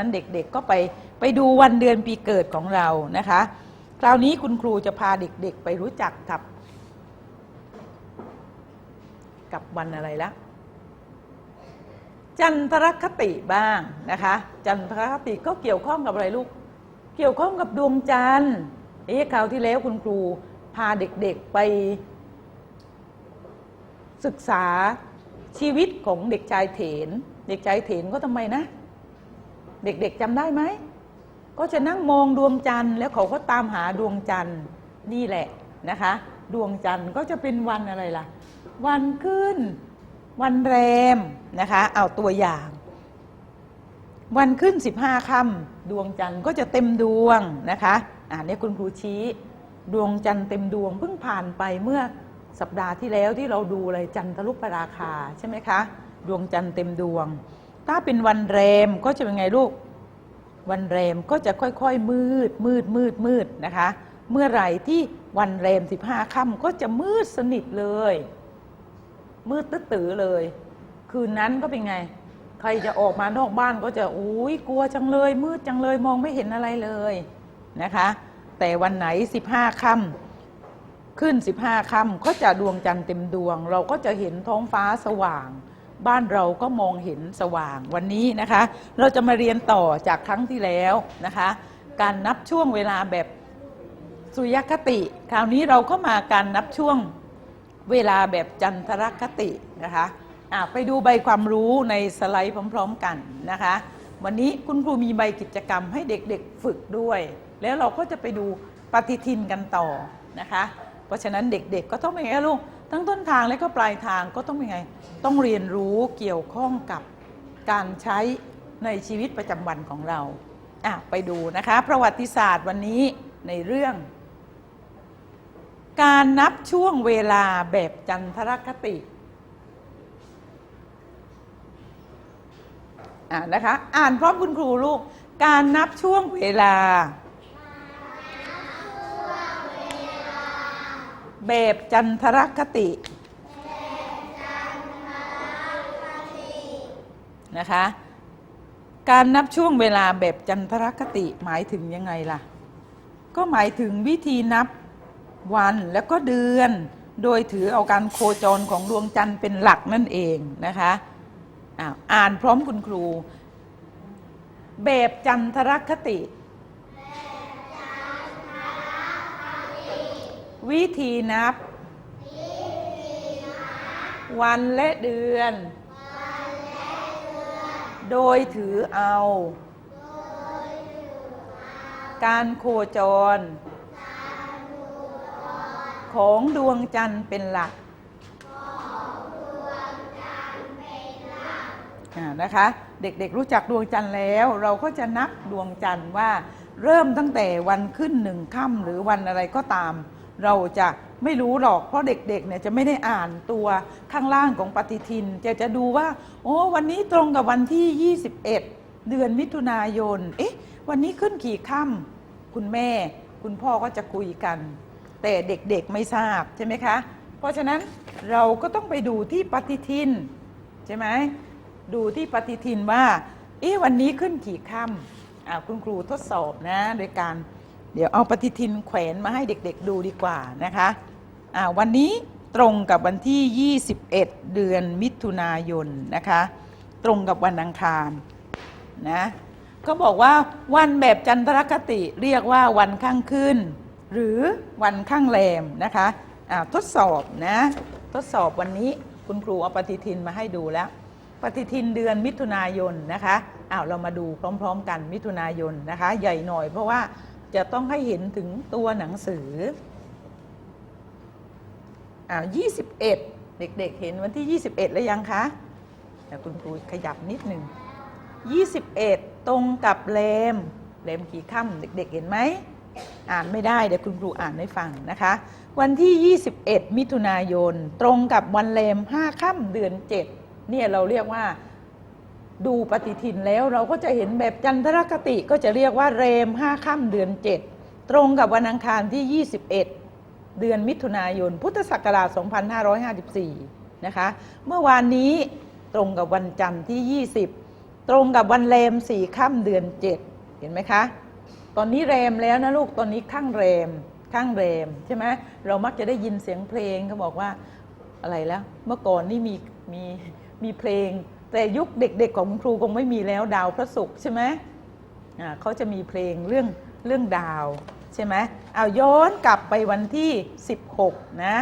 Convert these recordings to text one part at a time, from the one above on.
นั้นเด็กๆก็ไปไปดูวันเดือนปีเกิดของเรานะคะ คราวนี้คุณครูจะพาเด็กๆไปรู้จักกับกับวันอะไรละจันทรคติบ้างนะคะ จันทรคติก็เกี่ยวข้องกับอะไรลูก เกี่ยวข้องกับดวงจันทร์เอ๊ะคราวที่แล้วคุณครูพาเด็กๆไป ศึกษาชีวิตของเด็กชายเถน เด็กชายเถนก็ทำไมนะ เด็กๆจำได้ไหม ก็จะนั่งมองดวงจันทร์ แล้วเขาก็ตามหาดวงจันทร์นี่แหละนะคะ ดวงจันทร์ก็จะเป็นวันอะไรล่ะ วันขึ้น วันแรมนะคะ เอาตัวอย่าง วันขึ้น15ค่ำดวงจันทร์ก็จะเต็มดวงนะคะอ่านี่คุณครูชี้ ดวงจันทร์เต็มดวงเพิ่งผ่านไปเมื่อสัปดาห์ที่แล้วที่เราดูอะไรจันทรุปราคาใช่ไหมคะ ดวงจันทร์เต็มดวง ถ้าเป็นวันแรมก็จะเป็นไงลูก วันแรมก็จะค่อยๆ มืด มืด มืด มืดนะคะ เมื่อไหร่ที่วันแรม15ค่ำก็จะมืดสนิทเลย มืดตื้อตือเลย คืนนั้นก็เป็นไง ใครจะออกมานอกบ้านก็จะอุ้ยกลัวจังเลย มืดจังเลยมองไม่เห็นอะไรเลยนะคะ แต่วันไหน15ค่ำขึ้น15ค่ำก็จะดวงจันทร์เต็มดวง เราก็จะเห็นท้องฟ้าสว่าง บ้านเราก็มองเห็นสว่างวันนี้นะคะ เราจะมาเรียนต่อจากครั้งที่แล้วนะคะ การนับช่วงเวลาแบบสุยคติ คราวนี้เราก็มาการนับช่วงเวลาแบบจันทรคตินะคะะไปดูใบความรู้ในสไลด์พร้อม ๆ กันนะคะ วันนี้คุณครูมีใบกิจกรรมให้เด็กๆฝึกด้วย แล้วเราก็จะไปดูปฏิทินกันต่อนะคะ เพราะฉะนั้นเด็กๆก็ต้องเป็นไงลูก ทั้งต้นทางและก็ปลายทางก็ต้องเป็นไง ต้องเรียนรู้เกี่ยวข้องกับการใช้ในชีวิตประจำวันของเราอะไปดูนะคะ ประวัติศาสตร์วันนี้ในเรื่อง การนับช่วงเวลาแบบจันทรคติอะนะคะ อ่านพร้อมคุณครูลูก การนับช่วงเวลา แบบจันทรคตินะคะ การนับช่วงเวลาแบบจันทรคติหมายถึงยังไงล่ะ ก็หมายถึงวิธีนับวันแล้วก็เดือน โดยถือเอาการโคจรของดวงจันทร์เป็นหลักนั่นเองนะคะอ่านพร้อมคุณครู แบบจันทรคติ วิธีนับ วันและเดือน โดยถือเอา การโคจร ของดวงจันทร์เป็นหลักนะคะเด็กๆรู้จักดวงจันทร์แล้ว เราก็จะนับดวงจันทร์ว่าเริ่มตั้งแต่วันขึ้นหนึ่งค่ำหรือวันอะไรก็ตาม เราจะไม่รู้หรอกเพราะเด็กๆเนี่ยจะไม่ได้อ่านตัวข้างล่างของปฏิทิน จะจะดูว่า โอ้วันนี้ตรงกับวันที่ 21 เดือนมิถุนายน เอ๊ะ วันนี้ขึ้นกี่ค่ำคุณแม่ คุณพ่อก็จะคุยกัน แต่เด็กๆไม่ทราบใช่ไหมคะ เพราะฉะนั้นเราก็ต้องไปดูที่ปฏิทิน ใช่ไหมดูที่ปฏิทินว่า เอ๊ะวันนี้ขึ้นกี่ค่ำคุณครูทดสอบนะโดยการ เดี๋ยวเอาปฏิทินแขวนมาให้เด็กๆดูดีกว่านะคะอ่าวันนี้ตรงกับวันที่ 21 เดือนมิถุนายนนะคะ ตรงกับวันอังคารนะก็บอกว่าวันแบบจันทรคติเรียกว่าวันข้างขึ้น หรือวันข้างแรมนะคะอ่าทดสอบนะทดสอบวันนี้คุณครูเอาปฏิทินมาให้ดูแล้ว ปฏิทินเดือนมิถุนายนนะคะอ้าวเรามาดูพร้อม ๆ กันมิถุนายนนะคะ ใหญ่หน่อยเพราะว่า จะต้องให้เห็นถึงตัวหนังสืออ้าว21เด็กๆ เห็นวันที่ 21 แล้วยังคะเดี๋ยวคุณครูขยับนิดหนึ่ง 21 ตรงกับแรมแรมกี่ค่ำเด็กๆ เห็นไหม อ่านไม่ได้ เดี๋ยวคุณครูอ่านให้ฟังนะคะ วันที่ 21 มิถุนายน ตรงกับวันแรม5 ค่ำเดือน 7 เนี่ยเราเรียกว่า ดูปฏิทินแล้วเราก็จะเห็นแบบจันทรคติก็จะเรียกว่าเรม5ค่ำเดือน7ตรงกับวันอังคารที่ 21 เดือนมิถุนายน พุทธศักราช 2554 นะคะ เมื่อวานนี้ตรงกับวันจันทร์ที่ 20 ตรงกับวันแรมสี่ค่ำเดือนเจ็ดเห็นไหมคะ ตอนนี้แรมแล้วนะลูก ตอนนี้ข้างแรมข้างแรมใช่ไหมเรามักจะได้ยินเสียงเพลงเขาบอกว่าอะไรแล้ว เมื่อก่อนนี่มีมีมีเพลง แต่ยุคเด็กๆของคุณครูคงไม่มีแล้วดาวพระศุกร์ใช่ไหมอ่าเขาจะมีเพลงเรื่องเรื่องดาวใช่ไหมเอาย้อนกลับไปวันที่ 16 นะ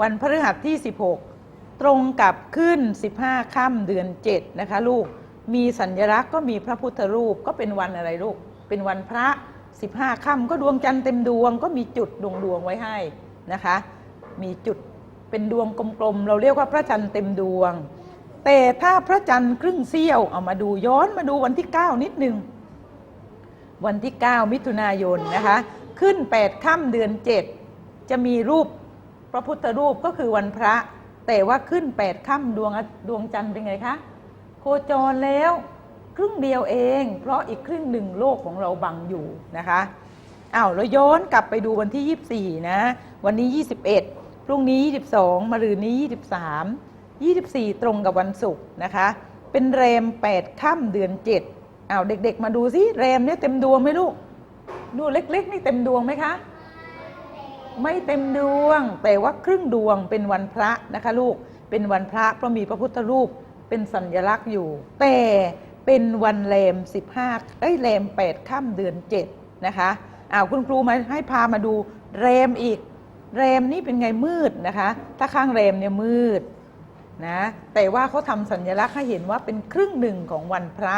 วันพฤหัสที่ 16 ตรงกับขึ้น 15 ค่ำเดือน 7 นะคะลูก มีสัญลักษณ์ก็มีพระพุทธรูปก็เป็นวันอะไรลูก เป็นวันพระ 15 ค่ำก็ดวงจันทร์เต็มดวงก็มีจุดดวงดวงไว้ให้นะคะ มีจุดเป็นดวงกลมๆ เราเรียกว่าพระจันทร์เต็มดวง แต่ถ้าพระจันทร์ครึ่งเสี้ยวเอามาดูย้อนมาดูวันที่ 9 นิดหนึ่งวันที่ 9 มิถุนายนนะคะ ขึ้น 8ค่ำเดือน 7 จะมีรูปพระพุทธรูปก็คือวันพระ แต่ว่าขึ้น 8ค่ำดวงดวงจันทร์เป็นไงคะ โคจรแล้วครึ่งเดียวเอง เพราะอีกครึ่งหนึ่งโลกของเราบังอยู่นะคะอ้าวแล้วย้อนกลับไปดูวันที่ 24 นะ วันนี้ 21 พรุ่งนี้ 22มะรืนนี้ 23 24 ตรงกับวันศุกร์นะคะ เป็นแรม 8 ค่ำเดือน7อ้าเด็กๆ มาดูสิแรมเนี่ยเต็มดวงไหมลูก ดูเล็กๆ นี่เต็มดวงไหมคะ ไม่เต็มดวง แต่ว่าครึ่งดวงเป็นวันพระนะคะลูก เป็นวันพระเพราะมีพระพุทธรูปเป็นสัญลักษณ์อยู่ แต่เป็นวันแรม 15เอ้ยแรม 8 ค่ำเดือน 7 นะคะอ้าวคุณครูมาให้พามาดูแรมอีกแรมนี่เป็นไงมืดนะคะ ถ้าข้างแรมเนี่ยมืด นะแต่ว่าเขาทำสัญลักษณ์ให้เห็นว่าเป็นครึ่งหนึ่งของวันพระ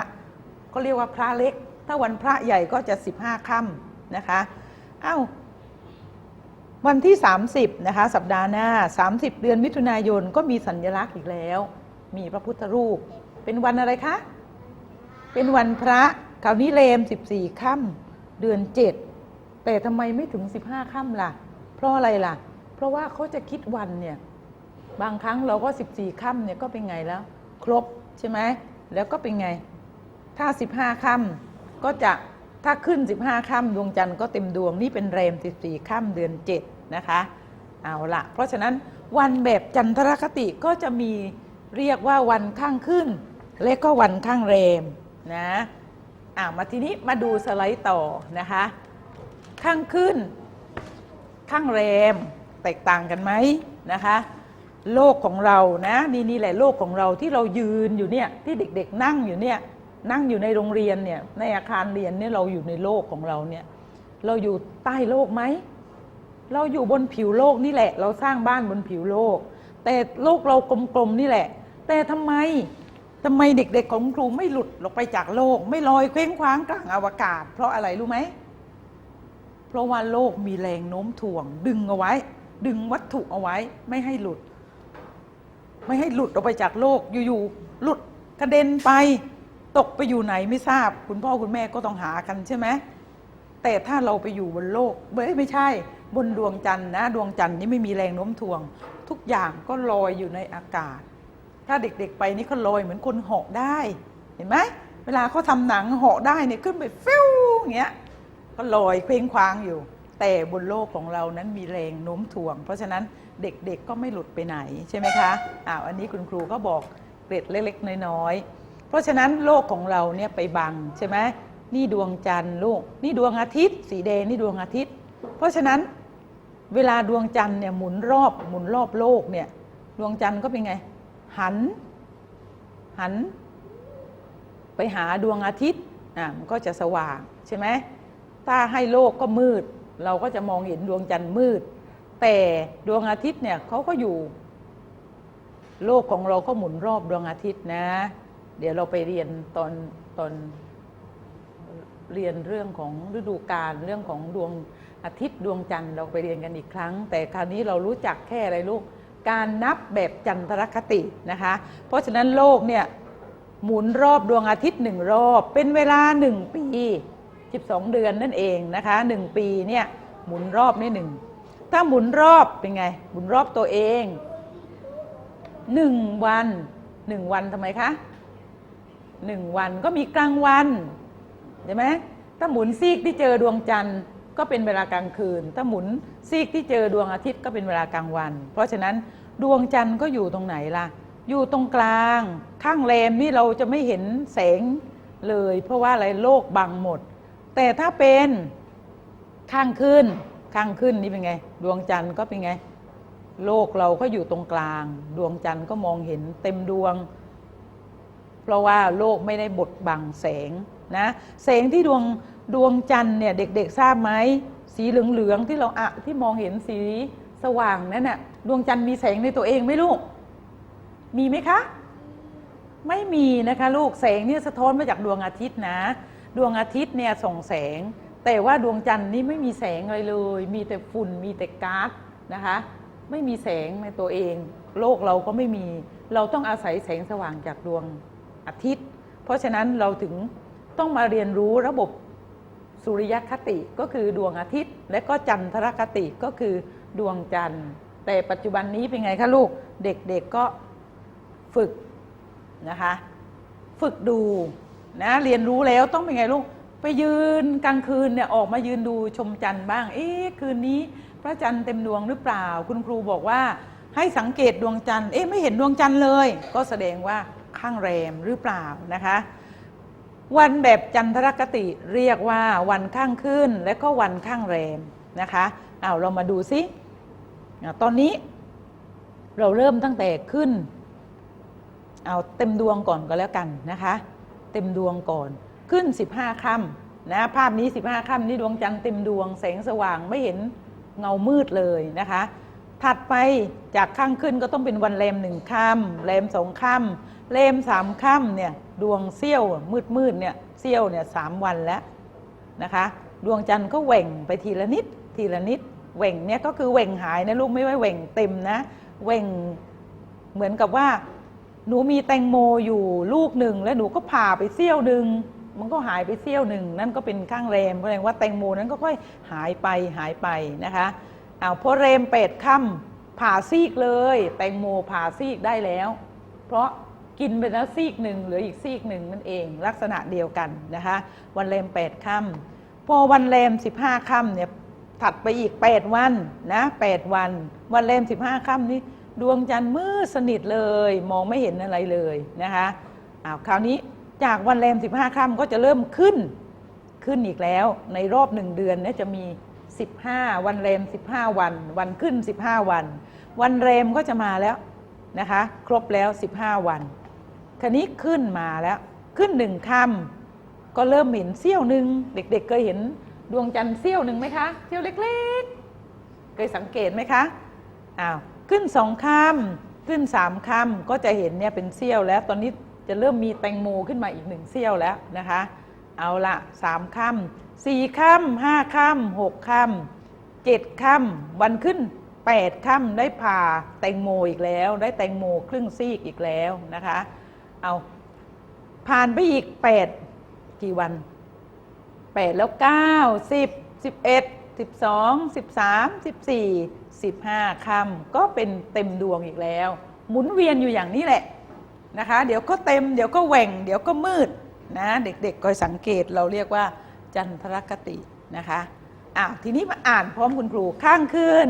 เขาเรียกว่าพระเล็ก ถ้าวันพระใหญ่ก็จะ 15ค่ำนะคะอ้าววันที่ 30นะคะสัปดาห์หน้า 30 เดือนมิถุนายนก็มีสัญลักษณ์อีกแล้ว มีพระพุทธรูป เป็นวันอะไรคะ เป็นวันพระคราวนี้เลม 14ค่ำเดือน 7 แต่ทำไมไม่ถึง 15ค่ำล่ะ เพราะอะไรล่ะ เพราะว่าเขาจะคิดวันเนี่ย บางครั้งเราก็ 14ค่ำเนี่ยก็เป็นไงแล้ว ครบใช่ไหมแล้วก็เป็นไง ถ้า 15ค่ำก็จะถ้าขึ้น 15ค่ำดวงจันทร์ก็เต็มดวงนี่เป็นเรม 14ค่ำเดือน7นะคะเอาละเพราะฉะนั้นวันแบบจันทรคติก็จะมีเรียกว่าวันข้างขึ้น และก็วันข้างเรมนะอ่ามาทีนี้มาดูสไลด์ต่อนะคะ ข้างขึ้น ข้างแรม แตกต่างกันไหมนะคะ โลกของเรานะนี่นี่แหละโลกของเราที่เรายืนอยู่เนี่ยที่เด็กๆนั่งอยู่เนี่ยนั่งอยู่ในโรงเรียนเนี่ยในอาคารเรียนเนี่ยเราอยู่ในโลกของเราเนี่ยเราอยู่ใต้โลกไหมเราอยู่บนผิวโลกนี่แหละ เราสร้างบ้านบนผิวโลก แต่โลกเรากลมๆนี่แหละ แต่ทำไมทำไมเด็กๆของครูไม่หลุดออกไปจากโลก ไม่ลอยเคว้งคว้างกลางอวกาศ เพราะอะไรรู้ไหมเพราะว่าโลกมีแรงโน้มถ่วง ดึงเอาไว้ ดึงวัตถุเอาไว้ไม่ให้หลุด ไม่ให้หลุดออกไปจากโลกอยู่ๆหลุดกระเด็นไป ตกไปอยู่ไหนไม่ทราบ คุณพ่อคุณแม่ก็ต้องหากันใช่ไหมแต่ถ้าเราไปอยู่บนโลกเบ้ยไม่ใช่ บนดวงจันทร์นะดวงจันทร์นี่ไม่มีแรงโน้มถ่วง ทุกอย่างก็ลอยอยู่ในอากาศ ถ้าเด็กๆไปนี่เขาลอยเหมือนคนเหาะได้ เห็นไหมเวลาเขาทำหนังเหาะได้เนี่ยขึ้นไปฟิวอย่างเงี้ยก็ลอยเคว้งคว้างอยู่ แต่บนโลกของเรานั้นมีแรงโน้มถ่วง เพราะฉะนั้นเด็กๆก็ไม่หลุดไปไหนใช่ไหมคะอ้าวอันนี้คุณครูก็บอกเกร็ดเล็กๆน้อยๆเพราะฉะนั้นโลกของเราเนี่ยไปบังใช่ไหมนี่ดวงจันทร์ลูก นี่ดวงอาทิตย์ สีแดงนี่ดวงอาทิตย์ เพราะฉะนั้นเวลาดวงจันทร์เนี่ยหมุนรอบหมุนรอบโลกเนี่ยดวงจันทร์ก็เป็นไง หัน หัน ไปหาดวงอาทิตย์อะมันก็จะสว่างใช่ไหมถ้าให้โลกก็มืด เราก็จะมองเห็นดวงจันทร์มืด แต่ดวงอาทิตย์เนี่ยเขาก็อยู่ โลกของเราก็หมุนรอบดวงอาทิตย์นะ เดี๋ยวเราไปเรียนตอนตอนเรียนเรื่องของฤดูกาลเรื่องของดวงอาทิตย์ดวงจันทร์เราไปเรียนกันอีกครั้ง แต่คราวนี้เรารู้จักแค่อะไรลูกการนับแบบจันทรคตินะคะ เพราะฉะนั้นโลกเนี่ยหมุนรอบดวงอาทิตย์หนึ่งรอบ เป็นเวลาหนึ่งปี 12 เดือนนั่นเองนะคะหนึ่งปีเนี่ยหมุนรอบนี่หนึ่งถ้าหมุนรอบเป็นไง หมุนรอบตัวเองหนึ่งวันหนึ่งวันทำไมคะหนึ่งวันก็มีกลางวันใช่ไหมถ้าหมุนซีกที่เจอดวงจันทร์ก็เป็นเวลากลางคืน ถ้าหมุนซีกที่เจอดวงอาทิตย์ก็เป็นเวลากลางวัน เพราะฉะนั้นดวงจันทร์ก็อยู่ตรงไหนล่ะ อยู่ตรงกลาง ข้างแรมนี่เราจะไม่เห็นแสงเลย เพราะว่าอะไรโลกบังหมด แต่ถ้าเป็นข้างขึ้น ข้างขึ้นนี่เป็นไง ดวงจันทร์ก็เป็นไง โลกเราก็อยู่ตรงกลาง ดวงจันทร์ก็มองเห็นเต็มดวง เพราะว่าโลกไม่ได้บดบังแสงนะแสงที่ดวงดวงจันทร์เนี่ยเด็กๆทราบไหมสีเหลืองๆที่เราอะที่มองเห็นสีสว่างนั่นน่ะดวงจันทร์มีแสงในตัวเองไหมลูก มีไหมคะ ไม่มีนะคะลูกแสงเนี่ยสะท้อนมาจากดวงอาทิตย์นะ ดวงอาทิตย์เนี่ยส่งแสง แต่ว่าดวงจันทร์นี่ไม่มีแสงอะไรเลย มีแต่ฝุ่นมีแต่ก๊าซนะคะ ไม่มีแสงในตัวเอง โลกเราก็ไม่มี เราต้องอาศัยแสงสว่างจากดวงอาทิตย์ เพราะฉะนั้นเราถึงต้องมาเรียนรู้ระบบสุริยคติก็คือดวงอาทิตย์ และก็จันทรคติก็คือดวงจันทร์ แต่ปัจจุบันนี้เป็นไงคะลูกเด็กๆก็ฝึกนะคะ ฝึกดู นะเรียนรู้แล้วต้องเป็นไงลูกไปยืนกลางคืนเนี่ยออกมายืนดูชมจันทร์บ้าง เอ๊ะคืนนี้ พระจันทร์เต็มดวงหรือเปล่า คุณครูบอกว่าให้สังเกตดวงจันทร์เอ๊ะไม่เห็นดวงจันทร์เลย ก็แสดงว่าข้างแรมหรือเปล่านะคะ วันแบบจันทรคติเรียกว่าวันข้างขึ้นและก็วันข้างแรมนะคะเอาเรามาดูซิตอนนี้เราเริ่มตั้งแต่ขึ้น เอาเต็มดวงก่อนก็แล้วกันนะคะ เต็มดวงก่อน ขึ้น 15ค่ำนะภาพนี้ 15ค่ำนี่ดวงจันทร์เต็มดวงแสงสว่างไม่เห็นเงามืดเลยนะคะ ถัดไปจากข้างขึ้นก็ต้องเป็นวันแรมหนึ่งค่ำแรมสองค่ำแรมสามค่ำเนี่ยดวงเสี้ยวมืดมืดๆเนี่ยเสี้ยวเนี่ยสามวันแล้วนะคะดวงจันทร์ก็แหว่งไปทีละนิดทีละนิดแหว่งเนี่ยก็คือแหว่งหายนะลูกไม่ว่าแหว่งเต็มนะแหว่งเหมือนกับว่า หนูมีแตงโมอยู่ลูกหนึ่งแล้วหนูก็ผ่าไปเสี้ยวหนึ่งมันก็หายไปเสี้ยวหนึ่งนั่นก็เป็นข้างแรมแสดงว่าแตงโมนั้นก็ค่อยหายไปหายไปนะคะเอาพอเรมเป็ดค่ำผ่าซีกเลย แตงโมผ่าซีกได้แล้ว เพราะกินไปแล้วซีกหนึ่งเหลืออีกซีกหนึ่งนั่นเอง ลักษณะเดียวกันนะคะ วันเรมแปดค่ำพอวันเรมสิบห้าค่ำเนี่ยถัดไปอีก8วันนะ8วัน วันเรมสิบห้าค่ำนี้ ดวงจันทร์มืดสนิทเลย มองไม่เห็นอะไรเลยนะคะอ้าวคราวนี้จากวันแรม 15ค่ำก็จะเริ่มขึ้นขึ้นอีกแล้ว ในรอบหนึ่งเดือนเนี่ยจะมี 15 วันแรม 15 วัน วันขึ้น 15 วัน วันแรมก็จะมาแล้วนะคะ ครบแล้ว 15 วันคราวนี้ขึ้นมาแล้วขึ้นหนึ่งค่ำก็เริ่มเห็นเสี้ยวหนึ่งเด็กๆเคยเห็นดวงจันทร์เสี้ยวหนึ่งไหมคะเสี้ยวเล็กๆ เคยสังเกตไหมคะอ้าว ขึ้นสองคำขึ้นสามคำก็จะเห็นเนี่ยเป็นเสี้ยวแล้ว ตอนนี้จะเริ่มมีแตงโมขึ้นมาอีกหนึ่งเสี้ยวแล้วนะคะ เอาละสามคำสี่คำห้าคำหกคำเจ็ดคำวันขึ้นแปดคำได้ผ่าแตงโมอีกแล้ว ได้แตงโมครึ่งซีกอีกแล้วนะคะ เอาผ่านไปอีกแปดกี่วันแปดแล้วเก้าสิบสิบเอ็ด สิบสองสิบสามสิบสี่สิบห้าคำก็เป็นเต็มดวงอีกแล้ว หมุนเวียนอยู่อย่างนี้แหละนะคะ เดี๋ยวก็เต็ม เดี๋ยวก็แหว่ง เดี๋ยวก็มืดนะเด็กๆคอยสังเกตเราเรียกว่าจันทรคตินะคะอ้าวทีนี้มาอ่านพร้อมคุณครูข้างขึ้น